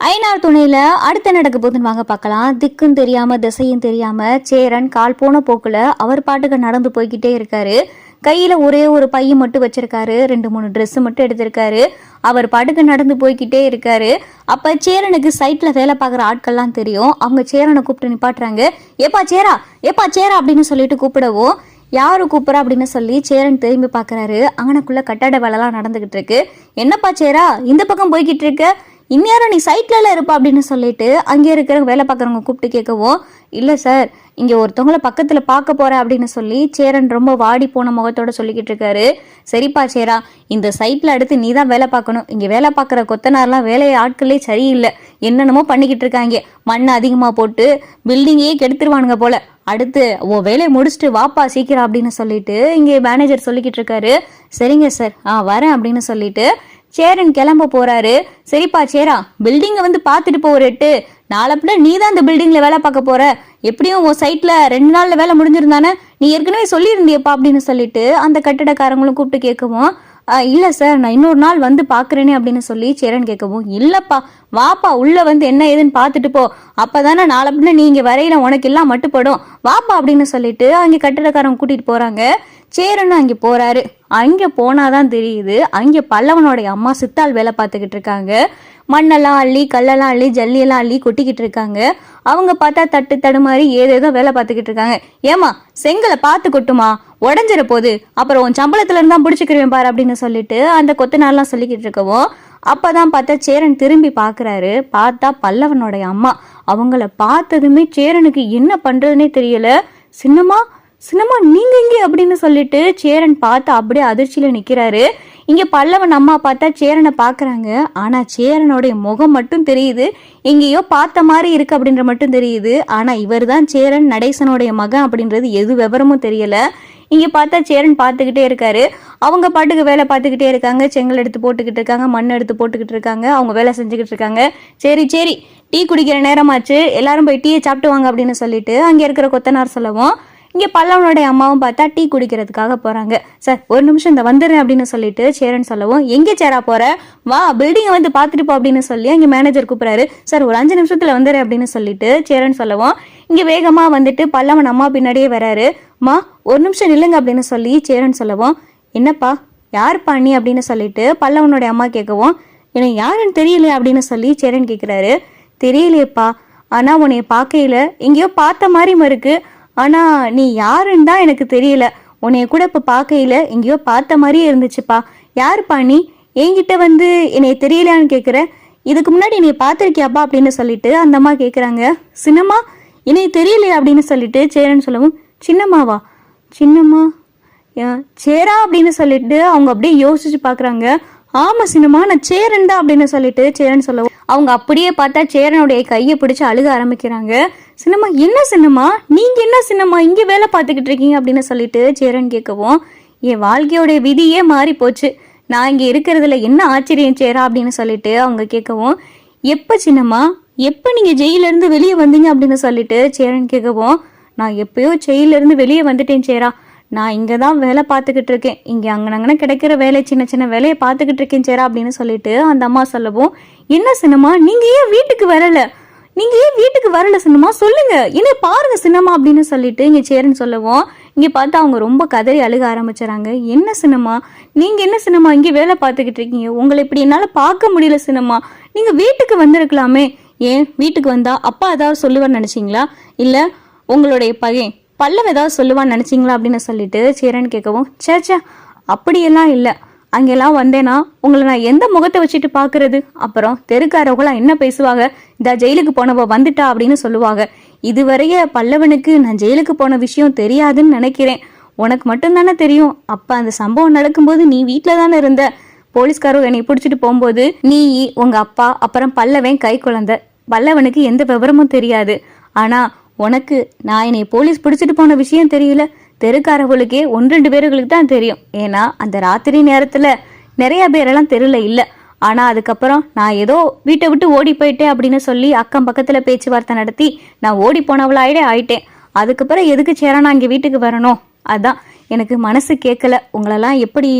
ஐநார் துணையில அடுத்த நடக்க போதுன்னு வாங்க பார்க்கலாம். திக்கும் தெரியாம திசையும் தெரியாம சேரன் கால் போன போக்குல அவர் பாட்டுக்கு நடந்து போய்கிட்டே இருக்காரு. கையில ஒரே ஒரு பையன் மட்டும் வச்சிருக்காரு. ரெண்டு மூணு ட்ரெஸ்ஸு மட்டும் எடுத்திருக்காரு. அவர் பாட்டுக்கு நடந்து போய்கிட்டே இருக்காரு. அப்ப சேரனுக்கு சைட்ல வேலை பார்க்குற ஆட்கள்லாம் தெரியும். அவங்க சேரனை கூப்பிட்டு நிப்பாட்டுறாங்க. ஏப்பா சேரா ஏப்பா சேரா அப்படின்னு சொல்லிட்டு கூப்பிடவும் யார் கூப்பிட்றா அப்படின்னு சொல்லி சேரன் திரும்பி பார்க்குறாரு. அங்கனக்குள்ள கட்டட வேலைலாம் நடந்துகிட்டு இருக்கு. என்னப்பா சேரா இந்த பக்கம் போய்கிட்டு இருக்க? இந்நேரம் நீ சைட்லலாம் இருப்பா அப்படின்னு சொல்லிட்டு அங்கே இருக்கிற வேலை பார்க்குறவங்க கூப்பிட்டு கேட்கவும் இல்லை சார் இங்கே ஒருத்தவங்கள பக்கத்தில் பார்க்க போகிறேன் அப்படின்னு சொல்லி சேரன் ரொம்ப வாடி போன முகத்தோட சொல்லிக்கிட்டு இருக்காரு. சரிப்பா சேரா இந்த சைட்டில் அடுத்து நீ தான் வேலை பார்க்கணும். இங்கே வேலை பார்க்குற கொத்தனார்லாம் வேலையை ஆட்களே சரியில்லை. என்னென்னமோ பண்ணிக்கிட்டு இருக்காங்க. மண் அதிகமாக போட்டு பில்டிங்கையே கெடுத்துருவானுங்க போல. அடுத்து ஓ வேலையை முடிச்சுட்டு வாப்பா சீக்கிரம் அப்படின்னு சொல்லிட்டு இங்கே மேனேஜர் சொல்லிக்கிட்டு இருக்காரு. சரிங்க சார் ஆ வரேன் அப்படின்னு சொல்லிட்டு சேரன் கிளம்ப போறாரு. சரிப்பா சேரா பில்டிங்கை வந்து பார்த்துட்டு போ ஒரு எட்டு நாளை நீ தான் இந்த பில்டிங்ல வேலை பார்க்க போற. எப்படியும் உன் சைட்ல ரெண்டு நாள்ல வேலை முடிஞ்சிருந்தானே நீ ஏற்கனவே சொல்லியிருந்தியப்பா அப்படின்னு சொல்லிட்டு அந்த கட்டடக்காரங்களும் கூப்பிட்டு கேட்கவும் இல்லை இல்ல சார் நான் இன்னொரு நாள் வந்து பாக்குறேனே அப்படின்னு சொல்லி சேரன் கேட்கவும் இல்லப்பா வாப்பா உள்ள வந்து என்ன ஏதுன்னு பார்த்துட்டு போ. அப்பதானே நாளை பின்ன நீ இங்க வரையில உனக்கு எல்லாம் மட்டுப்படும். வாப்பா அப்படின்னு சொல்லிட்டு அங்கே கட்டடக்காரங்க கூட்டிட்டு போறாங்க. சேரன் அங்கே போகிறாரு அங்கே போனாதான் தெரியுது. அங்கே பல்லவனுடைய அம்மா சித்தாள் வேலை பார்த்துக்கிட்டு இருக்காங்க. மண்ணெல்லாம் அள்ளி கல்லெல்லாம் அள்ளி ஜல்லியெல்லாம் அள்ளி கொட்டிக்கிட்டு இருக்காங்க. அவங்க பார்த்தா தட்டு தடுமாறி ஏதேதோ வேலை பார்த்துக்கிட்டு இருக்காங்க. ஏமா செங்கலை பார்த்து கொட்டுமா? உடஞ்சிட போகுது அப்புறம் உன் சம்பளத்துல இருந்தா பிடிச்சிக்கிறேன் பாரு அப்படின்னு சொல்லிட்டு அந்த கொத்தனார்லாம் சொல்லிக்கிட்டு இருக்கவும் அப்பதான் பார்த்தா சேரன் திரும்பி பார்க்குறாரு. பார்த்தா பல்லவனுடைய அம்மா. அவங்கள பார்த்ததுமே சேரனுக்கு என்ன பண்ணுறதுனே தெரியல. சின்னமா சினிமா நீங்க இங்கே அப்படின்னு சொல்லிட்டு சேரன் பார்த்து அப்படியே அதிர்ச்சியில நிக்கிறாரு. இங்க பல்லவன் அம்மா பார்த்தா சேரனை பார்க்குறாங்க. ஆனா சேரனுடைய முகம் மட்டும் தெரியுது. எங்கேயோ பார்த்த மாதிரி இருக்கு அப்படின்ற மட்டும் தெரியுது. ஆனா இவர் தான் சேரன் நடேசனுடைய மகன் அப்படின்றது எது விவரமும் தெரியல. இங்க பார்த்தா சேரன் பார்த்துக்கிட்டே இருக்காரு. அவங்க பாட்டுக்கு வேலை பார்த்துக்கிட்டே இருக்காங்க. செங்கல் எடுத்து போட்டுக்கிட்டு இருக்காங்க. மண் எடுத்து போட்டுக்கிட்டு இருக்காங்க. அவங்க வேலை செஞ்சுக்கிட்டு இருக்காங்க. சரி சரி டீ குடிக்கிற நேரமாச்சு. எல்லாரும் போய் டீயை சாப்பிட்டு வாங்க அப்படின்னு சொல்லிட்டு அங்கே இருக்கிற கொத்தனார் சொல்லவும் இங்கே பல்லவனுடைய அம்மாவும் பார்த்தா டீ குடிக்கிறதுக்காக போகிறாங்க சார் ஒரு நிமிஷம் இந்த வந்துடுறேன் அப்படின்னு சொல்லிட்டு சேரன் சொல்லவும் எங்கே சேரா போகிற வா பில்டிங்கை வந்து பார்த்துட்டு போ அப்படின்னு சொல்லி அங்கே மேனேஜர் கூப்பிட்றாரு. சார் ஒரு அஞ்சு நிமிஷத்தில் வந்துடுறேன் அப்படின்னு சொல்லிட்டு சேரன் சொல்லவும் இங்கே வேகமாக வந்துட்டு பல்லவன் அம்மா பின்னாடியே வராரு. மா ஒரு நிமிஷம் நில்லுங்க அப்படின்னு சொல்லி சேரன் சொல்லவும் என்னப்பா யார் நீ? அப்படின்னு சொல்லிட்டு பல்லவனுடைய அம்மா கேட்கவும் எனக்கு யாருன்னு தெரியலையே? அப்படின்னு சொல்லி சேரன் கேட்குறாரு. தெரியலையேப்பா ஆனால் உன்னைய பார்க்கையில எங்கேயோ பார்த்த மாதிரி இருக்கு ஆனால் நீ யாருன்னு தான் எனக்கு தெரியல. உன்னைய கூட இப்போ பார்க்கையில எங்கேயோ பார்த்த மாதிரியே இருந்துச்சுப்பா. யாருப்பா நீ? என்கிட்ட வந்து என்னைய தெரியலையான்னு கேட்குற இதுக்கு முன்னாடி நீ பார்த்துருக்கியாப்பா அப்படின்னு சொல்லிட்டு அந்த அம்மா கேட்குறாங்க சின்னம்மா என்னைய தெரியலையா அப்படின்னு சொல்லிட்டு சேரன்னு சொல்லவும் சின்னம்மாவா? சின்னம்மா? சேரா? அப்படின்னு சொல்லிட்டு அவங்க அப்படியே யோசிச்சு பார்க்குறாங்க ஆமாம் சின்னம்மா நான் சேரன் தான் அப்படின்னு சொல்லிட்டு சேரன் சொல்லவும் அவங்க அப்படியே பார்த்தா சேரனுடைய கையை பிடிச்சி அழுக ஆரம்பிக்கிறாங்க. சின்னம்மா என்ன சின்னம்மா? நீங்கள் என்ன சின்னம்மா? இங்கே வேலை பார்த்துக்கிட்டு இருக்கீங்க அப்படின்னு சொல்லிட்டு சேரன் கேட்கவும் என் வாழ்க்கையோடைய விதியே மாறி போச்சு. நான் இங்கே இருக்கிறதுல என்ன ஆச்சரியம் சேரா? அப்படின்னு சொல்லிட்டு அவங்க கேட்கவும் எப்போ சின்னம்மா? எப்போ நீங்கள் ஜெயிலேருந்து வெளியே வந்தீங்க? அப்படின்னு சொல்லிட்டு சேரன் கேட்கவும் நான் எப்பயோ ஜெயிலேருந்து வெளியே வந்துட்டேன் சேரா. நான் இங்கே தான் வேலை பார்த்துக்கிட்டு இருக்கேன். இங்கே அங்கனங்கன கிடைக்கிற வேலை சின்ன சின்ன வேலையை பார்த்துக்கிட்டு இருக்கேன் சேரா. அப்படின்னு சொல்லிட்டு அந்த அம்மா சொல்லவும் என்ன சின்னம்மா? நீங்கள் ஏன் வீட்டுக்கு வரல? நீங்கள் ஏன் வீட்டுக்கு வரல சின்னம்மா? சொல்லுங்க. என்ன பாருங்க சின்னம்மா அப்படின்னு சொல்லிட்டு இங்கே சேரன் சொல்லுவோம். இங்கே பார்த்தா அவங்க ரொம்ப கதறி அழுக ஆரம்பிச்சுறாங்க. என்ன சின்னம்மா? நீங்கள் என்ன சின்னம்மா இங்கே வேலை பார்த்துக்கிட்டு இருக்கீங்க? உங்களை இப்படி என்னால் பார்க்க முடியல சின்னம்மா. நீங்கள் வீட்டுக்கு வந்திருக்கலாமே. ஏன்? வீட்டுக்கு வந்தா அப்பா ஏதாவது சொல்லுவார் நினச்சிங்களா? இல்லை உங்களுடைய பையன் பல்லவ ஏதாவது சொல்லுவான்னு நினச்சிங்களா அப்படின்னு சொல்லிட்டு சேரன் கேட்கவும் சேச்சா அப்படியெல்லாம் இல்லை. அங்கெல்லாம் வந்தேன்னா உங்களை நான் எந்த முகத்தை வச்சுட்டு பார்க்கறது? அப்புறம் தெருக்காரவங்களாம் என்ன பேசுவாங்க? இந்த ஜெயிலுக்கு போனவ வந்துட்டா அப்படின்னு சொல்லுவாங்க. இதுவரைய பல்லவனுக்கு நான் ஜெயிலுக்கு போன விஷயம் தெரியாதுன்னு நினைக்கிறேன். உனக்கு மட்டும்தானே தெரியும்? அப்போ அந்த சம்பவம் நடக்கும்போது நீ வீட்டில் தானே இருந்த? போலீஸ்காரர் என்னை பிடிச்சிட்டு போகும்போது நீ உங்க அப்பா அப்புறம் பல்லவன் கை குழந்தை. பல்லவனுக்கு எந்த விவரமும் தெரியாது. ஆனா உனக்கு நான் என்னை போலீஸ் பிடிச்சிட்டு போன விஷயம் தெரியல? தெருக்காரவங்களுக்கே ஒன்று ரெண்டு பேர்களுக்கு தான் தெரியும். ஏன்னா அந்த ராத்திரி நேரத்தில் நிறைய பேரெல்லாம் தெருல இல்லை. ஆனால் அதுக்கப்புறம் நான் ஏதோ வீட்டை விட்டு ஓடி போயிட்டேன் அப்படின்னு சொல்லி அக்கம் பக்கத்தில் பேச்சுவார்த்தை நடத்தி நான் ஓடி போனவளாயிடே ஆயிட்டேன். அதுக்கப்புறம் எதுக்கு சேரா நான் இங்கே வீட்டுக்கு வரணும்? அதான் எனக்கு மனசு கேட்கல உங்களெல்லாம் எப்படி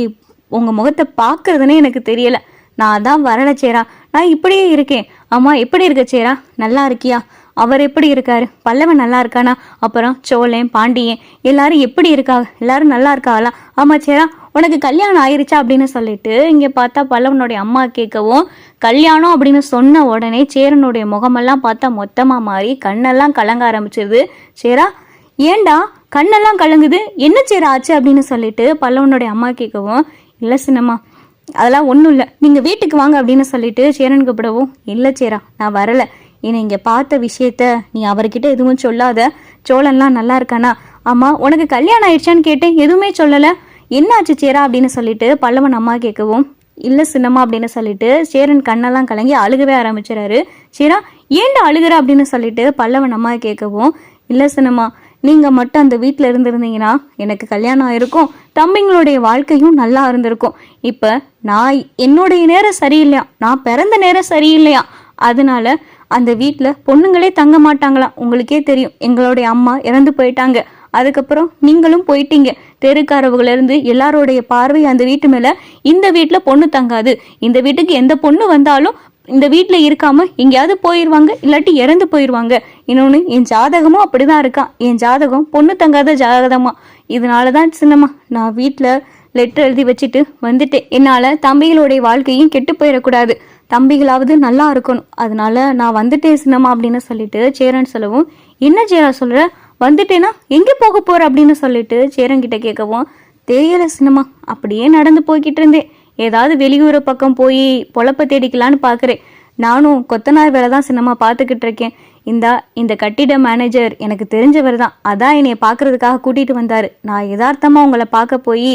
உங்கள் முகத்தை பார்க்கறதுனே எனக்கு தெரியலை. நான் அதான் வரல சேரா. நான் இப்படியே இருக்கேன். அம்மா எப்படி இருக்க சேரா? நல்லா இருக்கியா? அவர் எப்படி இருக்காரு? பல்லவன் நல்லா இருக்கானா? அப்புறம் சோழன் பாண்டியன் எல்லாரும் எப்படி இருக்காங்க எல்லாரும் நல்லா இருக்காங்களா ஆமாச்சேரா சேரா உனக்கு கல்யாணம் ஆயிருச்சா அப்படின்னு சொல்லிட்டு இங்கே பார்த்தா பல்லவனுடைய அம்மா கேட்கவும் கல்யாணம் அப்படின்னு சொன்ன உடனே சேரனுடைய முகமெல்லாம் பார்த்தா மொத்தமாக மாறி கண்ணெல்லாம் கலங்க ஆரம்பிச்சிருது சேரா ஏண்டா கண்ணெல்லாம் கலங்குது? என்ன சேரா ஆச்சு? அப்படின்னு சொல்லிட்டு பல்லவனுடைய அம்மா கேட்கவும் இல்லை சின்னம்மா அதெல்லாம் ஒன்றும் இல்லை. நீங்கள் வீட்டுக்கு வாங்க அப்படின்னு சொல்லிட்டு சேரன் கூப்பிடவும் இல்லை சேரா நான் வரலை. என்னை இங்கே பார்த்த விஷயத்த நீ அவர்கிட்ட எதுவும் சொல்லாத. சோழன்லாம் நல்லா இருக்கானா? அம்மா உனக்கு கல்யாணம் ஆயிடுச்சான்னு கேட்டேன். எதுவுமே சொல்லலை. என்னாச்சு சேரா அப்படின்னு சொல்லிட்டு பல்லவன் அம்மா கேட்கவும் இல்லை சின்னம்மா அப்படின்னு சொல்லிட்டு சேரன் கண்ணெல்லாம் கலங்கி அழுகவே ஆரம்பிச்சிடாரு சேரா ஏன்டா அழுகிற? அப்படின்னு சொல்லிட்டு பல்லவன் அம்மா கேட்கவும் இல்லை சின்னம்மா நீங்கள் மட்டும் அந்த வீட்டில் இருந்திருந்தீங்கன்னா எனக்கு கல்யாணம் ஆயிருக்கும். தம்பிங்களுடைய வாழ்க்கையும் நல்லா இருந்திருக்கும். இப்போ நான் என்னுடைய நேரம் சரியில்லையா? நான் பிறந்த நேரம் சரியில்லையா? அதனால அந்த வீட்டில் பொண்ணுங்களே தங்க மாட்டாங்களாம் உங்களுக்கே தெரியும். எங்களுடைய அம்மா இறந்து போயிட்டாங்க. அதுக்கப்புறம் நீங்களும் போயிட்டீங்க. தெருக்காரவுகளிருந்து எல்லாருடைய பார்வை அந்த வீட்டு மேலே. இந்த வீட்டில் பொண்ணு தங்காது. இந்த வீட்டுக்கு எந்த பொண்ணு வந்தாலும் இந்த வீட்டில் இருக்காம எங்கேயாவது போயிடுவாங்க இல்லாட்டி இறந்து போயிடுவாங்க இன்னொன்று என் ஜாதகமும் அப்படி தான் இருக்கான் என் ஜாதகம் பொண்ணு தங்காத ஜாதகமா? இதனால தான் சின்னம்மா நான் வீட்டில் லெட்டர் எழுதி வச்சுட்டு வந்துட்டேன். என்னால் தம்பிகளுடைய வாழ்க்கையும் கெட்டு போயிடக்கூடாது. தம்பிகளாவது நல்லா இருக்கணும். அதனால நான் வந்துட்டேன் சின்னம்மா அப்படின்னு சொல்லிட்டு சேரன் சொல்லவும் என்ன சேரா சொல்ற? வந்துட்டேனா? எங்கே போக போற? அப்படின்னு சொல்லிட்டு சேரன் கிட்ட கேட்கவும் தெரியல சினிமா அப்படியே நடந்து போய்கிட்டு இருந்தேன். ஏதாவது வெளியூர் பக்கம் போய் பொழப்ப தேடிக்கலான்னு பார்க்குறேன் நானும் கொத்தனார் வேலை தான் சினிமா பார்த்துக்கிட்டு இருக்கேன். இந்தா இந்த கட்டிட மேனேஜர் எனக்கு தெரிஞ்சவர் தான். அதான் என்னைய பார்க்கறதுக்காக கூட்டிகிட்டு வந்தார். நான் யதார்த்தமாக உங்களை பார்க்க போய்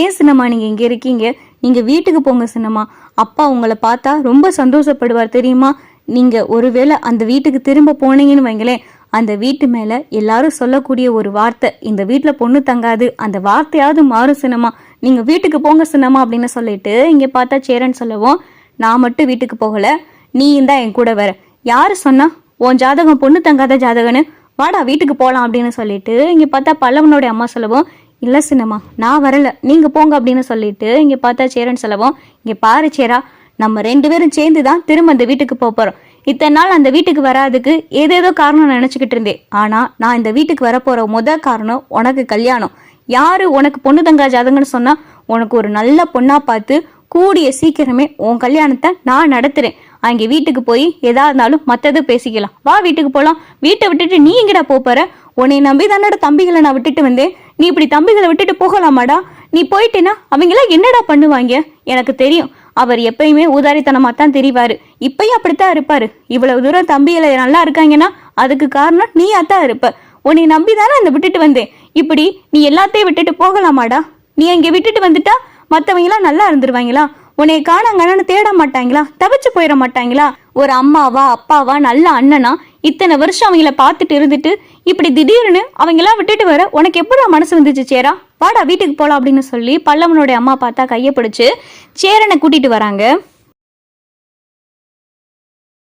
ஏன் சினிமா நீங்கள் இங்கே இருக்கீங்க? நீங்கள் வீட்டுக்கு போங்க சின்னம்மா. அப்பா உங்களை பார்த்தா ரொம்ப சந்தோஷப்படுவார் தெரியுமா? நீங்கள் ஒருவேளை அந்த வீட்டுக்கு திரும்ப போனீங்கன்னு வைங்களேன் அந்த வீட்டு மேலே எல்லாரும் சொல்லக்கூடிய ஒரு வார்த்தை இந்த வீட்டில் பொண்ணு தங்காது அந்த வார்த்தையாவது மாறும் சின்னம்மா. நீங்கள் வீட்டுக்கு போங்க சின்னம்மா அப்படின்னு சொல்லிட்டு இங்கே பார்த்தா சேரன் சொல்லவும் நான் மட்டும் வீட்டுக்கு போகலை நீ தான் என் கூட வர. யார் சொன்னா உன் ஜாதகம் பொண்ணு தங்காத ஜாதகன்னு வாடா வீட்டுக்கு போகலாம் அப்படின்னு சொல்லிட்டு இங்கே பார்த்தா பல்லவனுடைய அம்மா சொல்லவும் இல்லை சின்னம்மா நான் வரல. நீங்கள் போங்க அப்படின்னு சொல்லிட்டு இங்கே பார்த்தா சேரன் சொல்லவும் இங்கே பாரு சேரா நம்ம ரெண்டு பேரும் சேர்ந்து தான் திரும்ப அந்த வீட்டுக்கு போக போகிறோம் இத்தனை நாள் அந்த வீட்டுக்கு வராதுக்கு ஏதேதோ காரணம் நினச்சிக்கிட்டு இருந்தேன். ஆனால் நான் இந்த வீட்டுக்கு வரப்போகிற முத காரணம் உனக்கு கல்யாணம். யார் உனக்கு பொண்ணு தங்கா ஜாதகன்னு சொன்னால் உனக்கு ஒரு நல்ல பொண்ணாக பார்த்து கூடிய சீக்கிரமே உன் கல்யாணத்தை நான் நடத்துகிறேன் அங்கே வீட்டுக்கு போய் எதா இருந்தாலும் மற்றது பேசிக்கலாம். வா வீட்டுக்கு போகலாம் வீட்டை விட்டுட்டு நீ எங்கடா போகிற உன்னை நம்பி தானடா தம்பிகளை நான் விட்டுட்டு வந்தேன். நீ இப்படி தம்பிகளை விட்டுட்டு போகலாமாடா? நீ போயிட்டேன்னா அவங்களாம் என்னடா பண்ணுவாங்க? எனக்கு தெரியும். அவர் எப்பயுமே ஊதாரித்தனமாக தான் தெரிவார். இப்பயும் அப்படித்தான் இருப்பார். இவ்வளவு தூரம் தம்பிகளை நல்லா இருக்காங்கன்னா அதுக்கு காரணம் நீயா தான் இருப்ப. உன்னை நம்பி தானே அந்த விட்டுட்டு வந்தேன். இப்படி நீ எல்லாத்தையும் விட்டுட்டு போகலாமாடா? நீ அங்கே விட்டுட்டு வந்துட்டா மற்றவங்களாம் நல்லா இருந்துருவாங்களா? உன்னை காணாங்கன்னு தேட மாட்டாங்களா? தவிச்சு போயிட மாட்டாங்களா? ஒரு அம்மாவா அப்பாவா நல்ல அண்ணனா? இத்தனை வருஷம் அவங்கள பார்த்துட்டு இருந்துட்டு இப்படி திடீர்னு அவங்கெல்லாம் விட்டுட்டு வர உனக்கு எப்படி மனசு வந்துச்சு சேரா? வாடா வீட்டுக்கு போலாம் அப்படின்னு சொல்லி பல்லவனுடைய அம்மா பார்த்தா கையை பிடிச்சி சேரனை கூட்டிட்டு வராங்க.